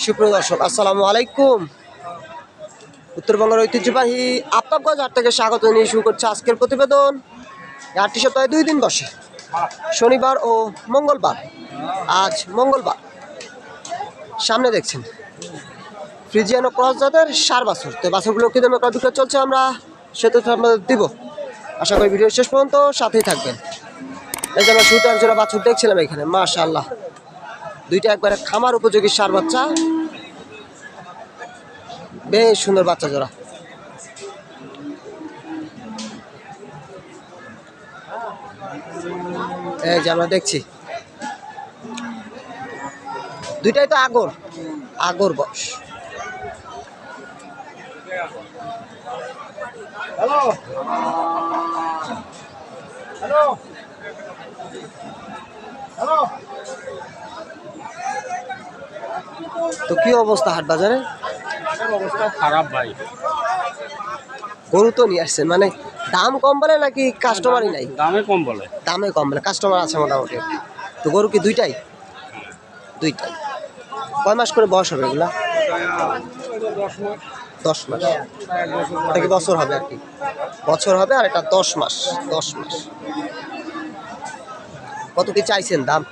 সুপ্রিয় দর্শক, আসসালামু আলাইকুম। উত্তরবঙ্গের ঐতিহ্যবাহী আফতাবগঞ্জ হাট থেকে স্বাগত নিয়ে শুরু করছে আজকের প্রতিবেদন। হাটটি সপ্তাহে দুই দিন বসে, শনিবার ও মঙ্গলবার। আজ মঙ্গলবার। সামনে দেখছেন, ফ্রিজিয়ানো ক্রস জাতের সার বাছুর। তো বাছুরগুলো কি দামে ক্রয় বিক্রয় চলছে আমরা সে তথ্য আপনাদের দিব। আশা করি ভিডিও শেষ পর্যন্ত সাথেই থাকবেন। এই যে আমরা শুরুতে একজোড়া বাছুর দেখছিলাম এখানে, মাশাআল্লাহ। দুইটা একবারে খামার উপযোগী সার বাচ্চা। বেশ সুন্দর বাচ্চা জোড়া। এই যে আমরা দেখছি। দুইটাই তো আগর আগর বয়স। হ্যালো। হ্যালো। হ্যালো। তো কি অবস্থা হাট বাজারে অবস্থা খারাপ ভাই। গরু তো নিয়ে আসছেন মানে দাম কম বলে নাকি কাস্টমারই নাই? দামে কম বলে। দামে কম বলে কাস্টমার আছে মোটামুটি। তো গরু কি দুইটাই? দুইটাই। কয় মাস করে বয়স হবে এগুলা? দশ মাস। ওটা কি বছর হবে আর কি? বছর হবে আর এটা দশ মাস দশ মাস। কত কি চাইছেন দাম?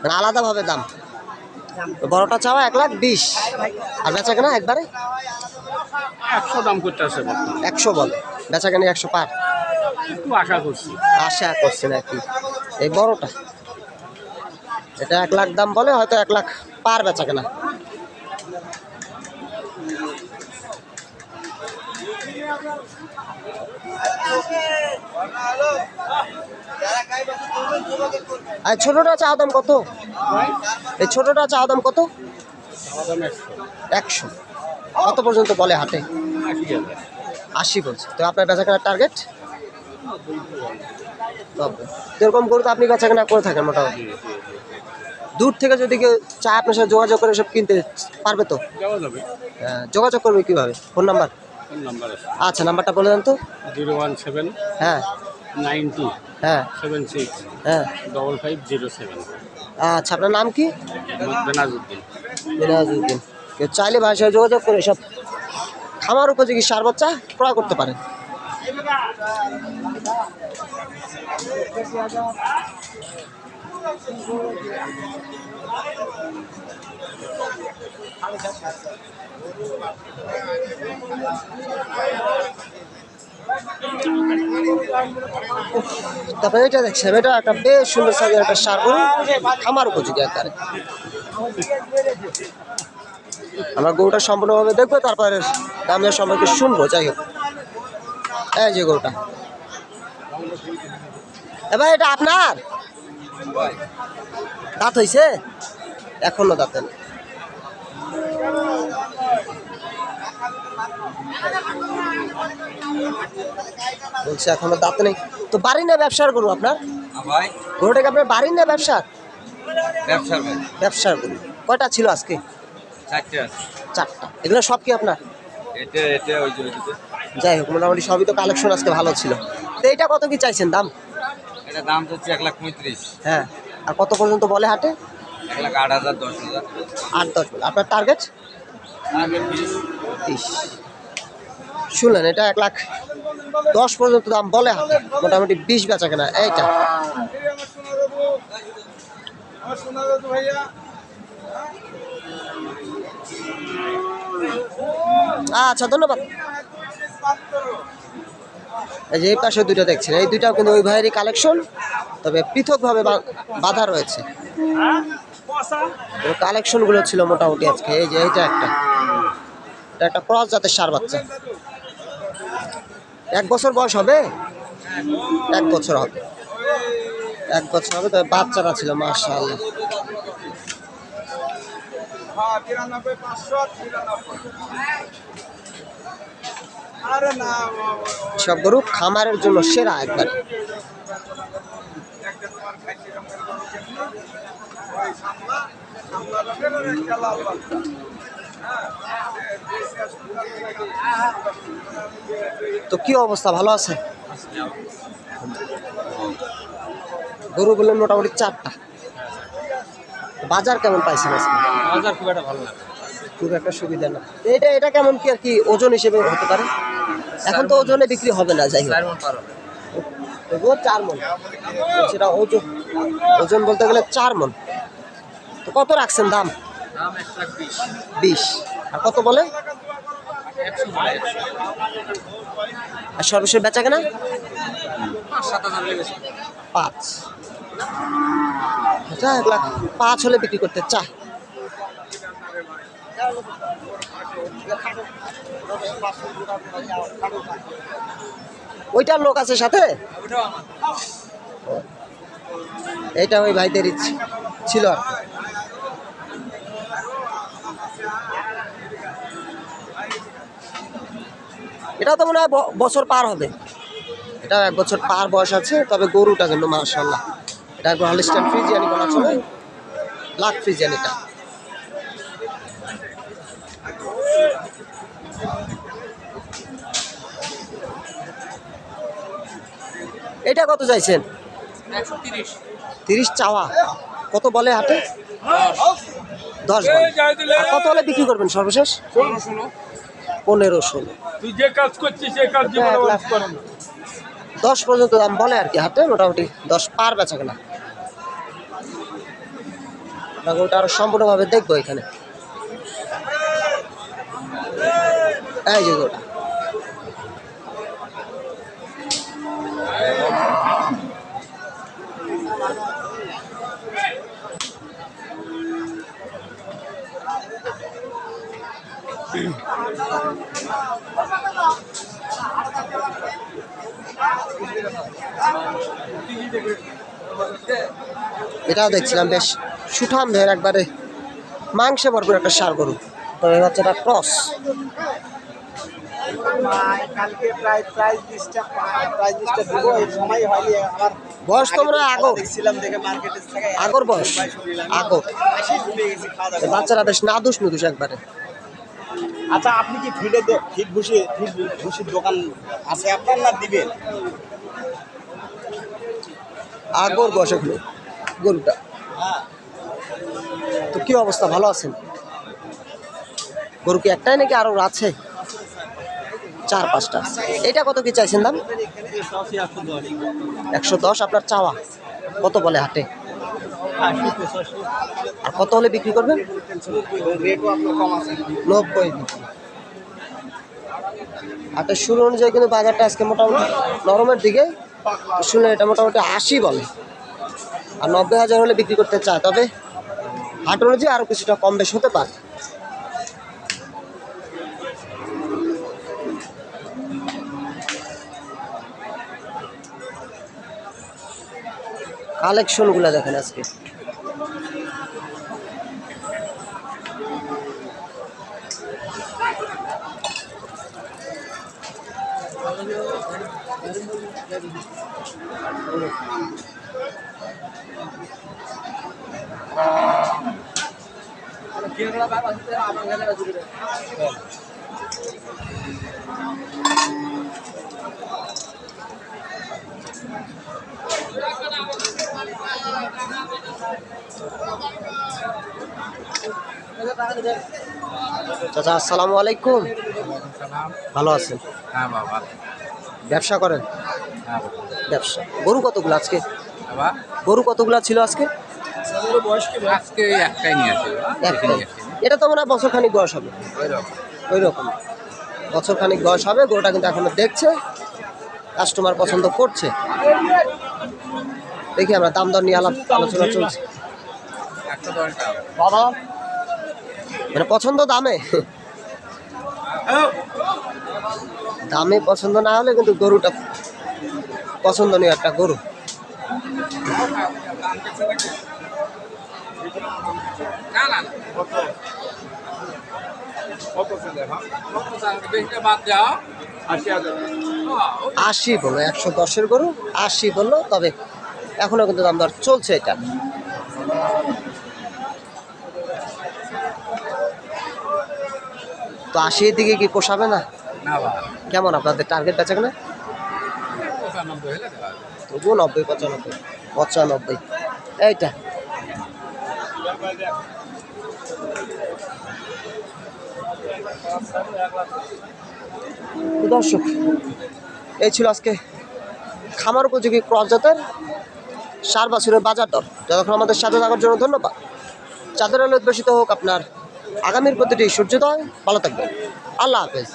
মানে আলাদাভাবে দাম। বড়টা চাওয়া এক লাখ বিশ। আর বেচা কেনা একবারে? একশো দাম করতে বর্তমানে। একশো বলে। বেচা কেনা একশো পার। একটু আশা করছি। আশা করছেন আর কি। এই বড়টা এটা এক লাখ দাম বলে হয়তো এক লাখ পার বেচা কেনা আর ছোটটা চা দাম কত? এই ছোটটা চা দাম কত? একশো। কত পর্যন্ত বলে হাটে? আশি বলছে। তো আপনার বেচা কেনার টার্গেট এরকম গরু তো আপনি বেচা কেনা করে থাকেন মোটামুটি। দূর থেকে যদি কেউ চায় আপনার সাথে যোগাযোগ করে সব কিনতে পারবে তো? হ্যাঁ, যোগাযোগ করবে কীভাবে? Phone number? আচ্ছা নাম্বারটা বলে দেন তো। জিরো ওয়ান সেভেন হ্যাঁ। Nine two. হ্যাঁ। সেভেন সিক্স হ্যাঁ। Double five zero seven. আচ্ছা আপনার নাম কি? বেনাজুদ্দিন। মিনাজউদ্দিন কেউ চাইলে সাথে যোগাযোগ করে সব খামার উপযোগী সার বাচ্চা ক্রয় করতে পারেন। তারপরে এটা দেখছেন, এটা একটা বেশ সুন্দর সাইজের একটা সার গরু, খামার উপযোগী আকারে আমরা গরুটা সম্পূর্ণভাবে দেখব, তারপরে দামের সম্পর্কে শুনব, যাই হোক। এই যে গরুটা। এবার এটা আপনার? দাঁত হয়েছে এখনও দাঁতে নেই। বলছে এখনও দাঁত নেই। তো বাড়ি না ব্যবসার গরু আপনার? ভাই। গরুটা আপনার বাড়ির না ব্যবসার ব্যবসার ভাই। ব্যবসার গরু। কয়টা ছিল আজকে? চারটে চারটা। এগুলো সব কি আপনার? যাই হোক মোটামুটি সবই তো কালেকশন আজকে ভালো ছিল। তো এইটা কত কি চাইছেন দাম? এটা দাম হচ্ছে এক লাখ পঁয়ত্রিশ। হ্যাঁ। আর কত পর্যন্ত বলে হাটে? এক লাখ আট হাজার দশ হাজার। আট দশ। আপনার টার্গেট বিশ তিরিশ। শুনলেন, এটা এক লাখ দশ পর্যন্ত দাম বলে মোটামুটি বিশ বেচা কেনা, এইটা। আচ্ছা ধন্যবাদ। এই যে এই পাশে দুইটা দেখছেন, এই দুইটাও কিন্তু ওই ভাইয়েরই কালেকশন তবে পৃথকভাবে বাঁধা রয়েছে। কালেকশনগুলো ছিল মোটামুটি আজকে, এই যে এইটা একটা। এটা একটা ক্রস জাতের সার বাচ্চা। এক বছর বয়স হবে? এক বছর হবে। এক বছর হবে, তবে বাচ্চারা ছিল আরে সব গরু খামারের জন্য সেরা একবার। তো কি অবস্থা? ভালো আছে? গরু বললেন মোটামুটি চারটা। বাজার কেমন পাইছেন আজকে? বাজার খুব একটা ভালো লাগে খুব একটা সুবিধা না। এটা এটা কেমন কি আর কি ওজন হিসেবে হতে পারে? এখন তো ওজনে বিক্রি হবে না যাই হোক। চার মন সেটা ওজন ওজন বলতে গেলে চার মন। তো কত রাখছেন দাম? বিশ। আর কত বলে? আর সর্বশেষ বেচা কেনা? পাঁচ। এটা এক লাখ পাঁচ হলে বিক্রি করতে চায় ওইটার লোক আছে সাথে? এইটা ওই ভাইদেরই ছি- ছিল আর এটা তো মনে হয় ব- বছর পার হবে। এটা এক বছর পার বয়স আছে তবে গরুটা কিন্তু মার্শাল্লাহ এটা একবার হলিস্টান ফ্রিজিয়ানি বলা চলে। ব্ল্যাক ফ্রিজিয়ান এটা এটা কত চাইছেন? তিরিশ। চাওয়া। কত বলে হাটে? দশ। কত হলে বিক্রি করবেন সর্বশেষ? ষোলো। পনেরো ষোলো তুই যে কাজ করছিস সেই কাজ দশ পর্যন্ত দাম বলে আর কি হাতে মোটামুটি দশ পার বেচা কেনা। ওটা আরও সম্পূর্ণভাবে দেখব এখানে। এই যে গোটা এটাও দেখছিলাম বেশ সুঠাম ধরে একবারে মাংসে ভরপুর একটা সার গরু। তবে বাচ্চাটা ক্রস। আগর। বয়স। বাচ্চারা বেশ নাদুস নুদুস একবারে। আচ্ছা আপনি কি ফিডে ফিড ভুসি ফিড ভুসির দোকান আছে আপনার না দিবেন? আগর বয়স এগুলো গরুটা। হ্যাঁ। তো কি অবস্থা? ভালো আছেন? গরু কি একটাই নাকি আরও আছে? চার পাঁচটা। এটা কত কি চাইছেন দাম? একশো দশ আপনার চাওয়া। কত বলে হাটে? আর কত হলে বিক্রি করবেন? নব্বই। বিক্রি শুরু অনুযায়ী কিন্তু বাজারটা আজকে মোটামুটি নরমের দিকে। শুনে এটা মোটামুটি আশি বলে। আর নব্বই হাজার হলে বিক্রি করতে চায়। তবে হাট অনুযায়ী আরও কিছুটা কম বেশ হতে পারে। কালেকশনগুলো দেখেন আজকে। চাচা আসসালামু আলাইকুম। ভালো আছেন? হ্যাঁ বাবা ব্যবসা করেন? হ্যাঁ ব্যবসা। গরু কতগুলো আজকে? গরু কতগুলো ছিল আজকে? আজকে একটাই নিয়ে আসি এটা তো মনে হয় বছর খানিক বয়স হবে। ওই রকম বছর খানিক বয়স হবে গরুটা কিন্তু এখনও দেখছে কাস্টমার পছন্দ করছে। দেখি আমরা দাম দর নিয়ে আলাপ আলোচনা চলছে। বাবা মানে পছন্দ দামে? দামে পছন্দ না হলে কিন্তু গরুটা পছন্দনীয় একটা গরু। না না না কত কত চাল বাদ দেওয়া আশি হাজার আশি বলল একশো দশের গরু আশি বলল তবে এখনও কিন্তু দাম দর চলছে এটা। তো আশির দিকে কি পোষাবে না? কেমন আপনাদের টার্গেট বেচা কেনা। তবুও নব্বই পঁচানব্বই পঁচানব্বই। এইটা। দর্শক, এই ছিল আজকে খামার উপযোগী ক্রস জাতের সার বাছুরের বাজার দর। যতক্ষণ আমাদের সাথে থাকার জন্য ধন্যবাদ। চাঁদের আলো উদ্বেশিত হোক আপনার আগামীর প্রতিটি সূর্যোদয়। ভালো থাকবেন। আল্লাহ হাফেজ।